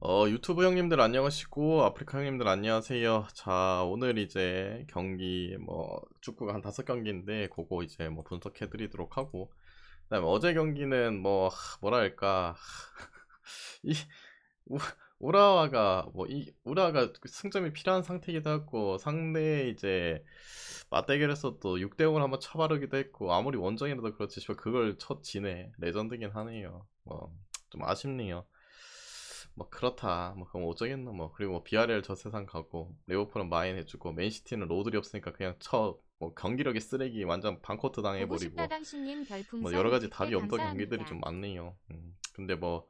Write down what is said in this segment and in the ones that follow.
어, 유튜브 형님들 안녕하시고, 아프리카 형님들 안녕하세요. 자, 오늘 이제 경기, 뭐, 축구가 한 다섯 경기인데, 그거 이제 뭐 분석해 드리도록 하고, 그 다음에 어제 경기는 뭐, 하, 뭐랄까, 이, 우, 우라와가, 뭐, 이, 우라가 승점이 필요한 상태이기도 하고, 상대 이제, 맞대결에서 또 6대 0을 한번 쳐바르기도 했고, 아무리 원정이라도 그렇지, 씨발 그걸 첫 지네. 레전드긴 하네요. 뭐, 좀 아쉽네요. 뭐 그렇다. 뭐 그럼 어쩌겠노? 뭐 그리고 뭐 비아레알 저 세상 가고 리버풀은 마인 해주고 맨시티는 로드리 없으니까 그냥 쳐. 뭐 경기력이 쓰레기 완전 반코트 당해버리고. 뭐 여러 가지 100개 답이 없던 경기들이. 좀 많네요. 음, 근데 뭐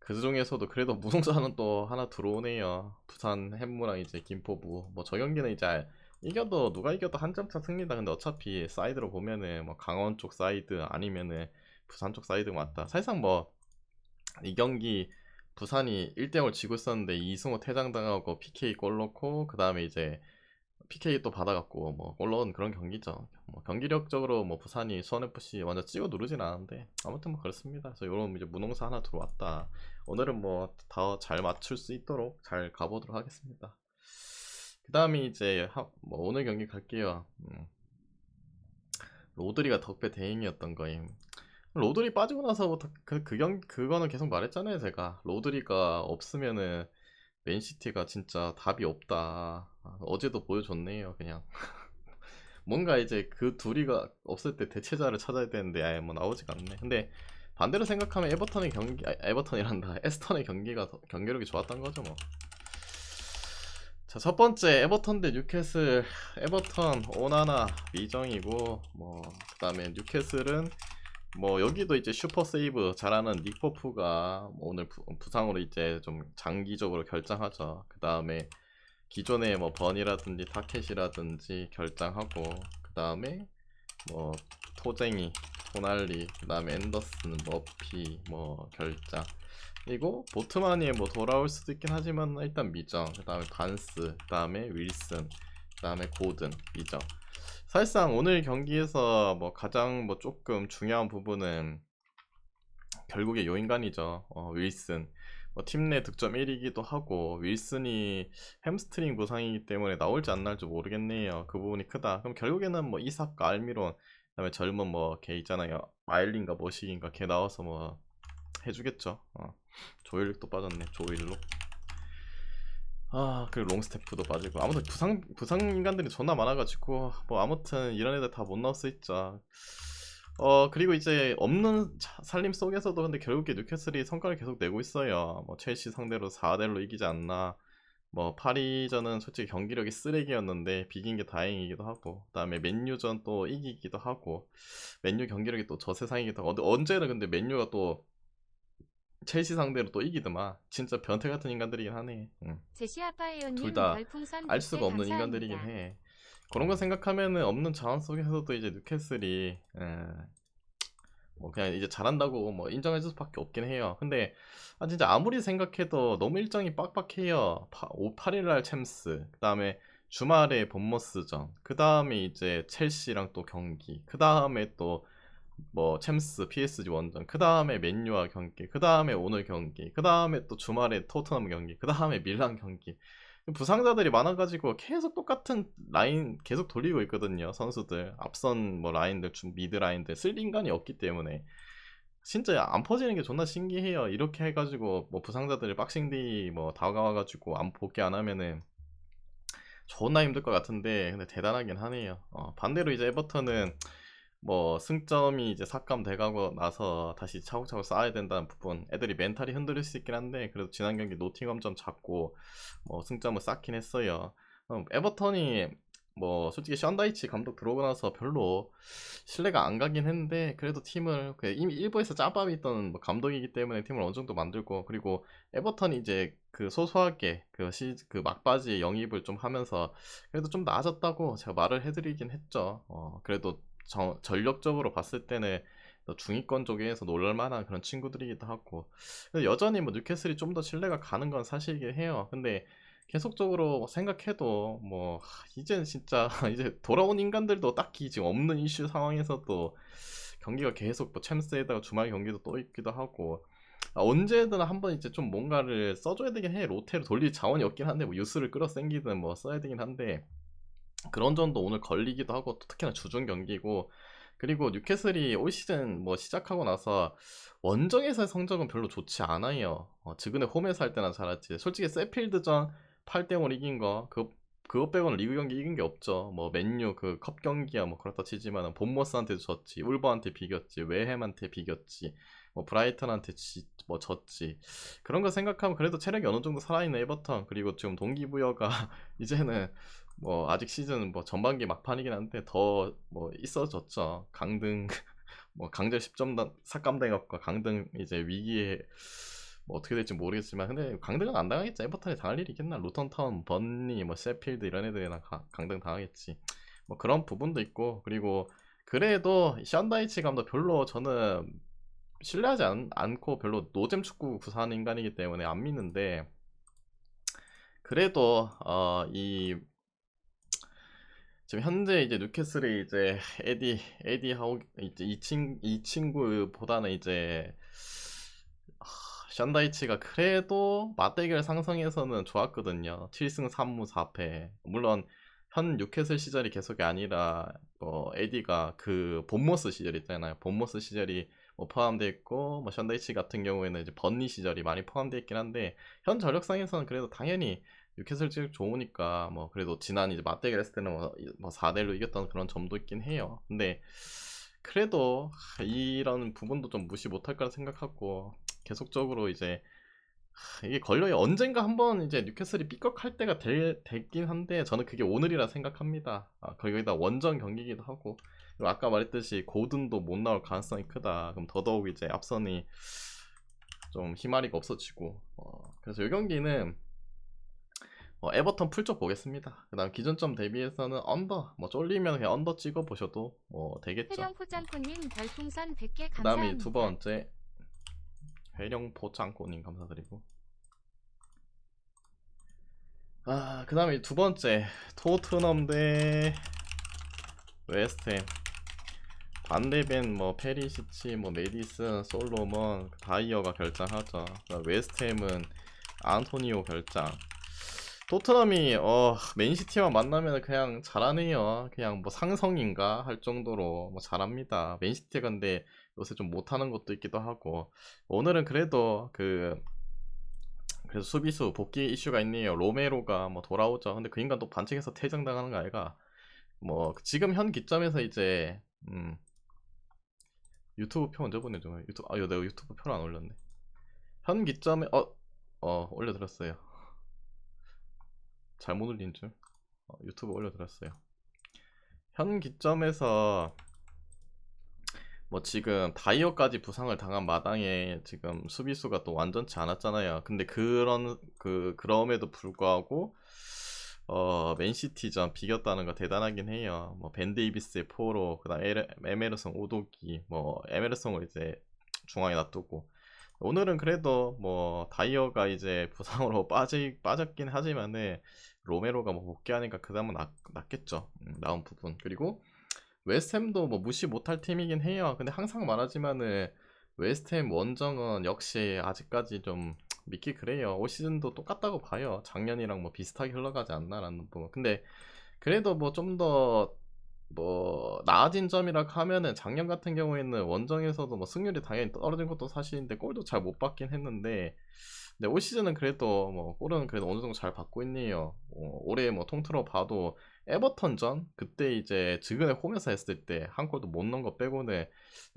그 중에서도 그래도 무승자는 또 하나 들어오네요. 부산 햄무랑 이제 김포부. 뭐 저 경기는 이제 이겨도 누가 이겨도 한 점차 승리다. 근데 어차피 사이드로 보면은 뭐 강원 쪽 사이드 아니면은 부산 쪽 사이드 맞다. 사실상 뭐 이 경기 부산이 1대0을 지고 있었는데 이승호 퇴장당하고 PK 골 넣고 그 다음에 이제 PK 또 받아갖고 뭐골 넣은 그런 경기죠. 뭐 경기력적으로 뭐 부산이 수원FC 완전 찍어 누르진 않은데 아무튼 뭐 그렇습니다. 그래서 이런 이제 무농사 하나 들어왔다. 오늘은 뭐 더 잘 맞출 수 있도록 잘 가보도록 하겠습니다. 그 다음에 이제 하- 뭐 오늘 경기 갈게요. 음. 로드리가 덕배 대행이었던 거임. 로드리 빠지고 나서부터 그, 그 경, 그거는 계속 말했잖아요, 제가. 로드리가 없으면은 맨시티가 진짜 답이 없다. 아, 어제도 보여줬네요, 그냥. 뭔가 이제 그 둘이가 없을 때 대체자를 찾아야 되는데, 아예 뭐 나오지가 않네. 근데 반대로 생각하면 에버턴의 경기, 아, 에버턴이란다. 에스턴의 경기가 더- 경기력이 좋았던 거죠, 뭐. 자, 첫 번째 에버턴 대 뉴캐슬. 에버턴 오나나 미정이고 뭐 그다음에 뉴캐슬은 뭐 여기도 이제 슈퍼 세이브 잘하는 닉 포프가 뭐 오늘 부, 부상으로 이제 좀 장기적으로 결장하죠. 그 다음에 기존에 뭐 번이라든지 타켓이라든지 결장하고 그 다음에 뭐 토쟁이, 토날리, 그 다음에 앤더슨, 머피 뭐 결장. 그리고 보트만이 뭐 돌아올 수도 있긴 하지만 일단 미정. 그 다음에 반스, 그 다음에 윌슨, 그 다음에 고든 미정. 사실상 오늘 경기에서 뭐 가장 뭐 조금 중요한 부분은 결국에 요 인간이죠. 어, 윌슨. 뭐 팀 내 득점 1위기도 하고 윌슨이 햄스트링 부상이기 때문에 나올지 안 나올지 모르겠네요. 그 부분이 크다. 그럼 결국에는 뭐 이삭과 알미론 그다음에 젊은 뭐 걔 있잖아요. 마일린가 머시긴가 걔 나와서 뭐 해주겠죠. 어. 조일릭도 빠졌네. 조일록. 아, 그리고 롱스태프도 빠지고. 아무튼 부상, 부상 인간들이 존나 많아가지고, 뭐, 아무튼 이런 애들 다 못 나올 수 있죠. 어, 그리고 이제 없는 자- 살림 속에서도 근데 결국에 뉴캐슬이 성과를 계속 내고 있어요. 뭐, 첼시 상대로 4대1로 이기지 않나. 뭐, 파리전은 솔직히 경기력이 쓰레기였는데, 비긴 게 다행이기도 하고, 그 다음에 맨유전 또 이기기도 하고, 맨유 경기력이 또 저세상이기도 하고, 언제는 근데 맨유가 또 첼시 상대로 또 이기더만. 진짜 변태 같은 인간들이긴 하네. 응. 둘다 알 100개 수가 없는 감사합니다. 인간들이긴 해. 그런 거 생각하면은 없는 자원 속에서도 이제 뉴캐슬이 에, 뭐 그냥 이제 잘한다고 뭐 인정해줄 수밖에 없긴 해요. 근데 아 진짜 아무리 생각해도 너무 일정이 빡빡해요. 5, 8일날 챔스, 그 다음에 주말에 본머스전, 그 다음에 이제 첼시랑 또 경기, 그 다음에 또 뭐 챔스, PSG 원정, 그 다음에 맨유와 경기, 그 다음에 오늘 경기, 그 다음에 또 주말에 토트넘 경기, 그 다음에 밀란 경기. 부상자들이 많아가지고 계속 똑같은 라인 계속 돌리고 있거든요. 선수들 앞선 뭐 라인들, 중 미드 라인들 쓸 인간이 없기 때문에 진짜 안 퍼지는 게 존나 신기해요. 이렇게 해가지고 뭐 부상자들이 박싱데이 뭐 다가와가지고 안 복귀 안 하면은 존나 힘들 것 같은데 근데 대단하긴 하네요. 어, 반대로 이제 에버턴은 뭐 승점이 이제 삭감 돼가고 나서 다시 차곡차곡 쌓아야 된다는 부분 애들이 멘탈이 흔들릴 수 있긴 한데 그래도 지난 경기 노팅엄 점 잡고 뭐 승점을 쌓긴 했어요. 음, 에버턴이 뭐 솔직히 션다이치 감독 들어오고 나서 별로 신뢰가 안 가긴 했는데 그래도 팀을 그 이미 일부에서 짬밥이 있던 뭐 감독이기 때문에 팀을 어느 정도 만들고 그리고 에버턴이 이제 그 소소하게 그, 시, 그 막바지 영입을 좀 하면서 그래도 좀 나아졌다고 제가 말을 해드리긴 했죠. 어, 그래도 저- 전력적으로 봤을 때는 또 중위권 쪽에서 놀랄만한 그런 친구들이기도 하고. 여전히 뭐 뉴캐슬이 좀 더 신뢰가 가는 건 사실이긴 해요. 근데 계속적으로 생각해도 뭐 하, 이제는 진짜 이제 돌아온 인간들도 딱히 지금 없는 이슈 상황에서도 경기가 계속 뭐 챔스에다가 주말 경기도 또 있기도 하고. 아, 언제든 한번 이제 좀 뭔가를 써줘야 되긴 해. 로테를 돌릴 자원이 없긴 한데 뭐 유스를 끌어당기든 뭐 써야 되긴 한데 그런 점도 오늘 걸리기도 하고 또 특히나 주중 경기고 그리고 뉴캐슬이 올 시즌 뭐 시작하고 나서 원정에서의 성적은 별로 좋지 않아요. 어, 지근에 홈에서 할 때나 잘했지. 솔직히 세필드전 8대5 이긴 거 그, 그것 빼고는 리그 경기 이긴 게 없죠. 뭐 맨유 그 컵 경기야 뭐 그렇다 치지만은 본머스한테도 졌지, 울버한테 비겼지, 웨햄한테 비겼지, 뭐 브라이턴한테 지, 뭐 졌지. 그런 거 생각하면 그래도 체력이 어느 정도 살아있는 에버턴 그리고 지금 동기부여가 이제는 뭐 아직 시즌 뭐 전반기 막판이긴 한데 더 뭐 있어졌죠. 강등 뭐 강제 10점 삭감당했고 강등 이제 위기에 뭐 어떻게 될지 모르겠지만 근데 강등은 안 당하겠지. 에버턴이 당할 일이 있겠나? 루턴타운, 번니, 뭐 셰필드 이런 애들이랑 가- 강등 당하겠지. 뭐 그런 부분도 있고 그리고 그래도 션다이치 감독 별로 저는 신뢰하지 않, 않고 별로 노잼 축구 구사하는 인간이기 때문에 안 믿는데 그래도 어, 이 지금 현재 이제 뉴캐슬이 이제 에디 에디 하우 이제 이 친 이 친구보다는 이제 하, 션다이치가 그래도 맞대결 상성에서는 좋았거든요. 7승 3무 4패. 물론 현 뉴캐슬 시절이 계속이 아니라 뭐 에디가 그 본머스 시절 있잖아요. 본머스 시절이 뭐 포함되어 있고 뭐 션다이치 같은 경우에는 이제 번니 시절이 많이 포함되어 있긴 한데 현 전력상에서는 그래도 당연히 뉴캐슬 쪽 좋으니까 뭐 그래도 지난 이제 맞대결 했을 때는 뭐, 뭐 4대1로 이겼던 그런 점도 있긴 해요. 근데 그래도 하, 이런 부분도 좀 무시 못할 거라 생각하고 계속적으로 이제 하, 이게 걸려요. 언젠가 한번 이제 뉴캐슬이 삐걱할 때가 될, 됐긴 한데 저는 그게 오늘이라 생각합니다. 아, 거기다 원정 경기이기도 하고 아까 말했듯이 고든도 못 나올 가능성이 크다. 그럼 더더욱 이제 앞선이 좀 희마리가 없어지고 어, 그래서 이 경기는 어, 에버턴 풀쪽 보겠습니다. 그 다음 기존점 대비해서는 언더 뭐 쫄리면 그냥 언더 찍어 보셔도 뭐 되겠죠. 해령 포장코님 별풍선 100개 그 감사합니다. 다음이 두 번째 회령 포창고님 감사드리고. 아, 그 다음에 두 번째. 토트넘 대 웨스트햄. 반대벤 뭐 페리시치 뭐 메디슨 솔로몬 다이어가 결장하죠. 웨스트햄은 안토니오 결장 토트넘이 어 맨시티만 만나면 그냥 잘하네요 그냥 뭐 상성인가 할 정도로 뭐 잘합니다 맨시티 근데 요새 좀 못하는 것도 있기도 하고 오늘은 그래도 그 그래서 수비수 복귀 이슈가 있네요. 로메로가 뭐 돌아오죠. 근데 그 인간 또 반칙해서 퇴장당하는 거 아이가? 뭐 지금 현 기점에서 이제 음 유튜브 표 언제 보내줘? 유튜브 아 내가 유튜브 표를 안 올렸네. 현 기점에 어어 올려드렸어요. 잘못 올린 줄. 어, 유튜브 올려드렸어요. 현 기점에서 뭐 지금 다이어까지 부상을 당한 마당에 지금 수비수가 또 완전치 않았잖아요. 근데 그런 그 그럼에도 불구하고 어 맨시티전 비겼다는 거 대단하긴 해요. 뭐 벤 데이비스의 포로 그다음 에메르송 오도기 뭐 에메르송을 이제 중앙에 놔두고 오늘은 그래도 뭐 다이어가 이제 부상으로 빠지 빠졌긴 하지만은 로메로가 뭐 복귀하니까 그나마 낫, 낫겠죠. 음, 나온 부분 그리고 웨스트햄도 뭐 무시 못할 팀이긴 해요. 근데 항상 말하지만은 웨스트햄 원정은 역시 아직까지 좀 믿기 그래요. 올 시즌도 똑같다고 봐요. 작년이랑 뭐 비슷하게 흘러가지 않나라는 부분. 근데 그래도 뭐 좀 더 뭐 나아진 점이라고 하면은 작년 같은 경우에는 원정에서도 뭐 승률이 당연히 떨어진 것도 사실인데 골도 잘 못 받긴 했는데 근데 올 시즌은 그래도 뭐 골은 그래도 어느 정도 잘 받고 있네요. 어, 올해 뭐 통틀어 봐도 에버턴전 그때 이제 지근에 홈에서 했을 때 한 골도 못 넣은 거 빼고는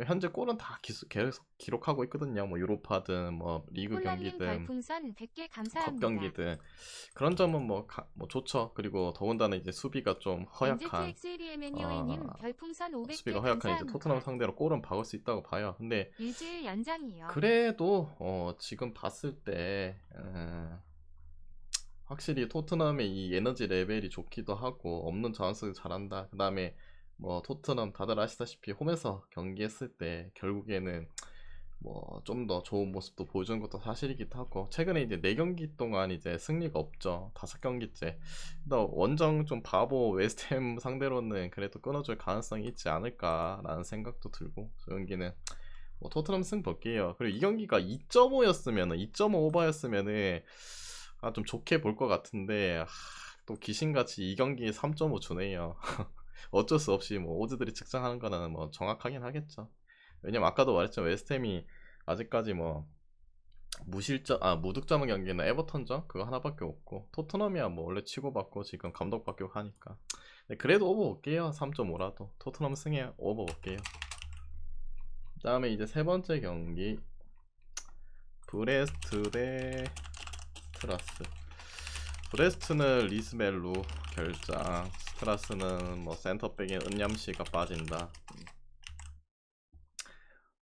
현재 골은 다 기수, 계속 기록하고 있거든요. 뭐 유로파든 뭐 리그 경기든 별풍선 100개 컵. 경기든 그런 점은 뭐, 가- 뭐 좋죠. 그리고 더군다나 이제 수비가 좀 허약한 어, 별풍선 500개 수비가 허약한 이제. 토트넘 상대로 골은 박을 수 있다고 봐요. 근데. 그래도 어, 지금 봤을 때 음, 확실히 토트넘의 이 에너지 레벨이 좋기도 하고 없는 자원수를 잘한다. 그 다음에 뭐 토트넘 다들 아시다시피 홈에서 경기했을 때 결국에는 뭐 좀 더 좋은 모습도 보여주는 것도 사실이기도 하고 최근에 이제 4경기 동안 이제 승리가 없죠. 5경기째. 또 원정 좀 바보 웨스트햄 상대로는 그래도 끊어줄 가능성이 있지 않을까라는 생각도 들고 저 경기는 뭐 토트넘 승 볼게요. 그리고 이 경기가 2.5였으면은 2.5 오버였으면은 아 좀 좋게 볼 것 같은데 하, 또 귀신같이 이 경기에 3.5 주네요. 어쩔 수 없이 뭐 오즈들이 측정하는 거는 뭐 정확하긴 하겠죠. 왜냐면 아까도 말했지만 웨스템이 아직까지 뭐 무실점 아 무득점의 경기는 에버턴전? 그거 하나밖에 없고 토트넘이야 뭐 원래 치고받고 지금 감독 바뀌고 하니까. 네, 그래도 오버 볼게요 3.5라도. 토트넘 승에 오버 볼게요. 그 다음에 이제 세 번째 경기. 브레스트 대 스트라스 브레스트는 리스멜루 결장 스트라스는 뭐 센터백인 은얌씨가 빠진다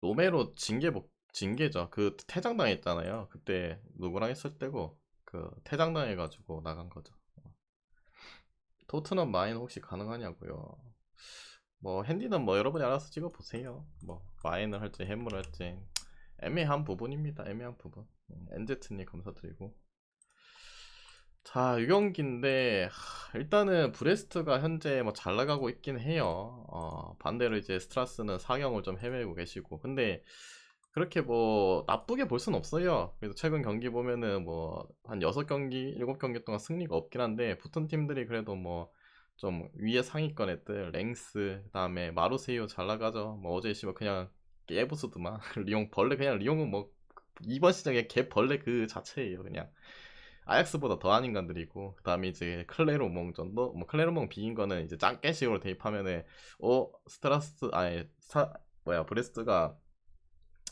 로메로 징계 복 징계죠. 그 퇴장당했잖아요. 그때 누구랑 했을 때고 그 퇴장당해가지고 나간 거죠. 토트넘 마인 혹시 가능하냐고요. 뭐 핸디는 뭐 여러분이 알아서 찍어 보세요. 뭐 마인을 할지 해물을 할지 애매한 부분입니다. 애매한 부분. 음, 엔제트님 감사드리고. 자, 이 경기인데 하, 일단은 브레스트가 현재 뭐 잘 나가고 있긴 해요. 어, 반대로 이제 스트라스는 사경을 좀 헤매고 계시고. 근데 그렇게 뭐 나쁘게 볼 순 없어요. 그래서 최근 경기 보면은 뭐 한 6경기, 7경기 동안 승리가 없긴 한데 붙은 팀들이 그래도 뭐 좀 위에 상위권 애들 랭스 그다음에 마루세이오 잘 나가죠. 뭐 어제 씨발 그냥 깨부수드만 리옹 벌레 그냥 리옹은 뭐 이번 시즌에 개 벌레 그 자체예요. 그냥 아약스보다 더한 인간들이고 그 다음에 이제 클레로몽 정도 뭐 클레로몽 비긴 거는 이제 짱깨식으로 대입하면은 어 스트라스 아니 사 뭐야 브레스트가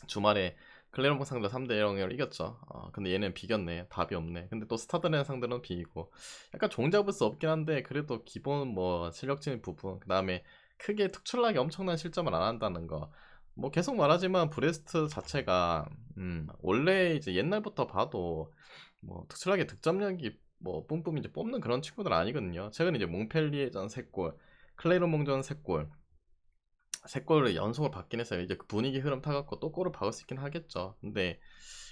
주말에 클레르몽 상대 3대 0을 이겼죠. 어, 근데 얘는 비겼네. 답이 없네. 근데 또 스타드렌 상대는 비기고. 약간 종잡을 수 없긴 한데 그래도 기본 뭐 실력적인 부분 그 다음에 크게 특출나게 엄청난 실점을 안 한다는 거. 뭐 계속 말하지만 브레스트 자체가 음, 원래 이제 옛날부터 봐도 뭐 특출나게 득점력이 뭐 뿜뿜 이제 뽑는 그런 친구들 아니거든요. 최근 이제 몽펠리에전 3골, 클레르몽전 3골, 세 골을 연속으로 받긴 했어요. 이제 그 분위기 흐름 타갖고 또 골을 박을 수 있긴 하겠죠. 근데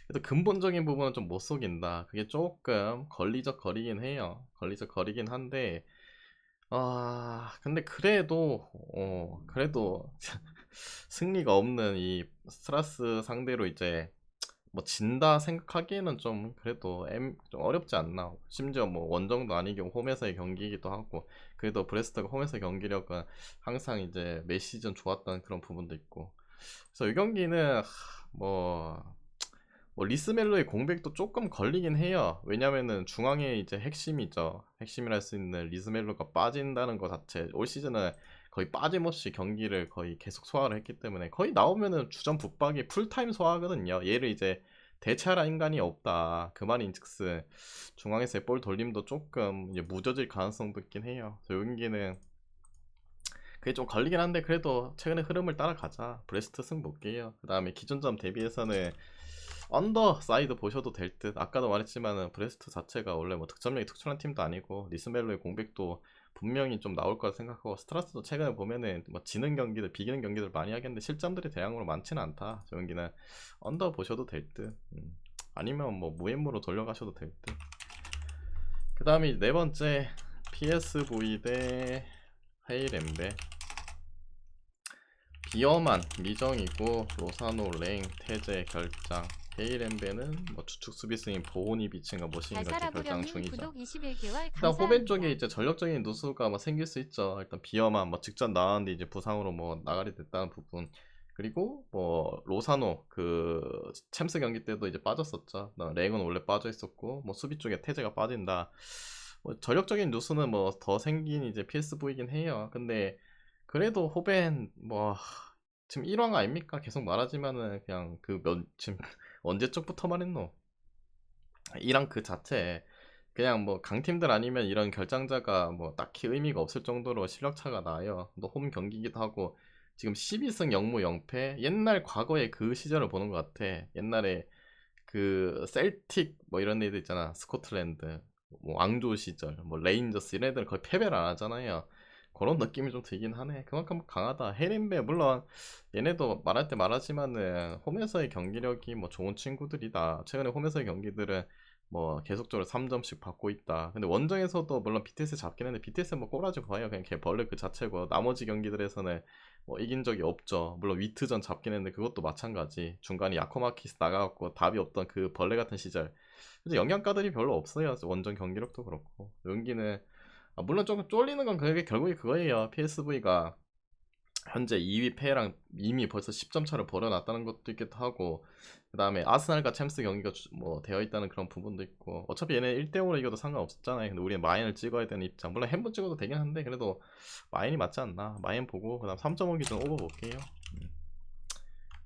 그래도 근본적인 부분은 좀 못 속인다. 그게 조금 걸리적 거리긴 해요. 걸리적 거리긴 한데 아 근데 그래도 어 그래도 승리가 없는 이 스트라스 상대로 이제 뭐 진다 생각하기에는 좀 그래도 M 좀 어렵지 않나. 심지어 뭐 원정도 아니고 홈에서의 경기이기도 하고 그래도 브레스트가 홈에서 경기력은 항상 이제 매 시즌 좋았던 그런 부분도 있고. 그래서 이 경기는 하, 뭐, 뭐 리스멜로의 공백도 조금 걸리긴 해요. 왜냐면은 중앙에 이제 핵심이죠. 핵심이라 할 수 있는 리스멜로가 빠진다는 것 자체. 올 시즌은 거의 빠짐없이 경기를 거의 계속 소화를 했기 때문에 거의 나오면은 주전 북박이 풀타임 소화하거든요. 얘를 이제 대체할 인간이 없다. 그 말인즉슨 중앙에서의 볼 돌림도 조금 무뎌질 가능성도 있긴 해요. 이 경기는 그게 좀 걸리긴 한데 그래도 최근의 흐름을 따라가자. 브레스트 승 볼게요. 그 다음에 기존점 대비해서는 언더 사이드 보셔도 될 듯. 아까도 말했지만은 브레스트 자체가 원래 뭐 득점력이 특출난 팀도 아니고 리스멜로의 공백도 분명히 좀 나올 거라 생각하고 스트라스도 최근에 보면은 뭐 지는 경기들 비기는 경기들 많이 하겠는데 실점들이 대량으로 많지는 않다. 저 경기는 언더 보셔도 될 듯. 음. 아니면 뭐 무엠무로 돌려가셔도 될 듯. 그 다음에 네 번째 PSV 대 헤이렘베 비어만 미정이고 로사노 랭 태제 결장 헤이렘베는 뭐 주축 수비수인 보온이 비친가 결장 달사라부령님 중이죠. 구독 21개월 일단 호벤 쪽에 이제 전력적인 누수가 뭐 생길 수 있죠. 일단 비어만 뭐 직전 나왔는데 이제 부상으로 뭐 나가리 됐다는 부분. 그리고 뭐 로사노 그 챔스 경기 때도 이제 빠졌었죠. 나- 랭은 원래 빠져 있었고 뭐 수비 쪽에 태제가 빠진다. 뭐 전력적인 누수는 뭐 더 생긴 이제 PSV이긴 해요. 근데 그래도 호벤 뭐 지금 1왕 아닙니까? 계속 말하지만은 그냥 그몇 지금 언제적부터 말했노? 1왕 그 자체 그냥 뭐 강팀들 아니면 이런 결장자가 뭐 딱히 의미가 없을 정도로 실력 차가 나요. 또 홈 경기기도 하고 지금 12승 0무 0패 옛날 과거의 그 시절을 보는 것 같아. 옛날에 그 셀틱 뭐 이런 애들 있잖아. 스코틀랜드 뭐 왕조 시절 뭐 레인저스 이런 애들 거의 패배를 안 하잖아요. 그런 느낌이 좀 들긴 하네. 그만큼 강하다. 헤린베 물론 얘네도 말할 때 말하지만은 홈에서의 경기력이 뭐 좋은 친구들이다. 최근에 홈에서의 경기들은 뭐 계속적으로 3점씩 받고 있다. 근데 원정에서도 물론 BTS 잡긴 했는데 BTS 뭐 꼬라지 봐요. 그냥 걔 벌레 그 자체고 나머지 경기들에서는 뭐 이긴 적이 없죠. 물론 위트전 잡긴 했는데 그것도 마찬가지. 중간에 야코마키스 나가갖고 답이 없던 그 벌레 같은 시절. 이제 영양가들이 별로 없어요. 원정 경기력도 그렇고 연기는 아, 물론 조금 쫄리는 건 그게 결국에 그거예요. PSV가 현재 2위 패랑 이미 벌써 10점 차를 벌어놨다는 것도 있기도 하고 그 다음에 아스날과 챔스 경기가 주- 뭐 되어 있다는 그런 부분도 있고 어차피 얘네 1대5로 이겨도 상관없었잖아요. 근데 우리는 마인을 찍어야 되는 입장. 물론 햄버 찍어도 되긴 한데 그래도 마인이 맞지 않나. 마인 보고 그 다음 3.5 기준 오버 볼게요.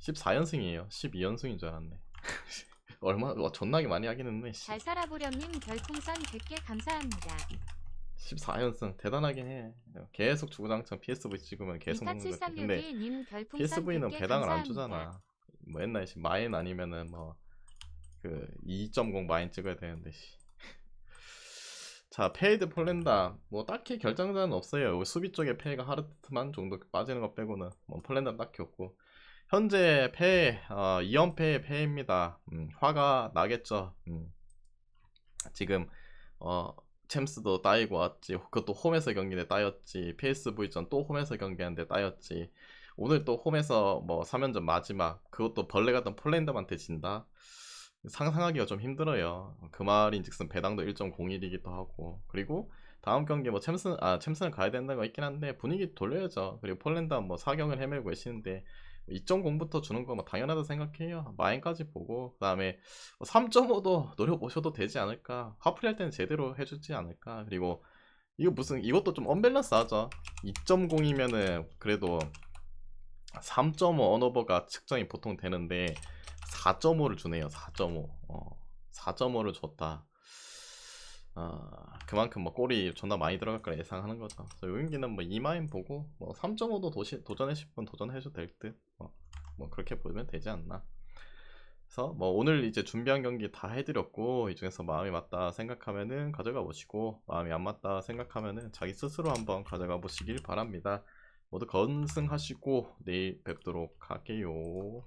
14연승이에요. 12연승인 줄 알았네. 얼마 와, 존나게 많이 하긴 했네 씨. 잘 살아보렴님 별풍선 100개 감사합니다. 14연승 대단하긴 해 계속 주구장창 PSV 찍으면 계속 먹는 거지 근데 24732님 별풍선 PSV는 100개 배당을 안 감사합니다. 주잖아. 뭐 옛날 시 마인 아니면은 뭐 그 2.0 마인 찍어야 되는데 씨. 자 페이드 폴란다 뭐 딱히 결정자는 없어요. 수비 쪽에 페이가 하르트만 정도 빠지는 거 빼고는 뭐 폴란다 딱히 없고 현재 패 어, 2연패의 패입니다. 음, 화가 나겠죠. 음. 지금 어 챔스도 따이고 왔지. 그것도 홈에서 경기인데 따였지. PSV전 또 홈에서 경기하는데 따였지. 오늘 또 홈에서 뭐 3연전 마지막 그것도 벌레 같은 폴란드한테 진다. 상상하기가 좀 힘들어요. 그 말인즉슨 배당도 1.01이기도 하고 그리고 다음 경기 뭐 챔스 아 챔스는 가야 된다는 거 있긴 한데 분위기 돌려야죠. 그리고 폴란드 뭐 사경을 헤매고 계시는데 2.0부터 주는 거뭐 당연하다 생각해요. 마인까지 보고 그다음에 3.5도 노려보셔도 되지 않을까. 하프리 할 때는 제대로 해주지 않을까. 그리고 이거 무슨 이것도 좀 언밸런스 하죠. 2.0이면은 그래도 3.5 언어버가 측정이 보통 되는데 4.5를 주네요. 4.5. 어, 4.5를 줬다. 아, 그만큼 뭐 골이 존나 많이 들어갈 거라 예상하는 거죠. 그래서 요 경기는 뭐 이마인 보고 뭐 3.5도 도시, 도전해 싶으면 도전해도 될 듯. 뭐, 뭐 그렇게 보면 되지 않나. 그래서 뭐 오늘 이제 준비한 경기 다 해드렸고 이 중에서 마음이 맞다 생각하면은 가져가 보시고 마음이 안 맞다 생각하면은 자기 스스로 한번 가져가 보시길 바랍니다. 모두 건승하시고 내일 뵙도록 할게요.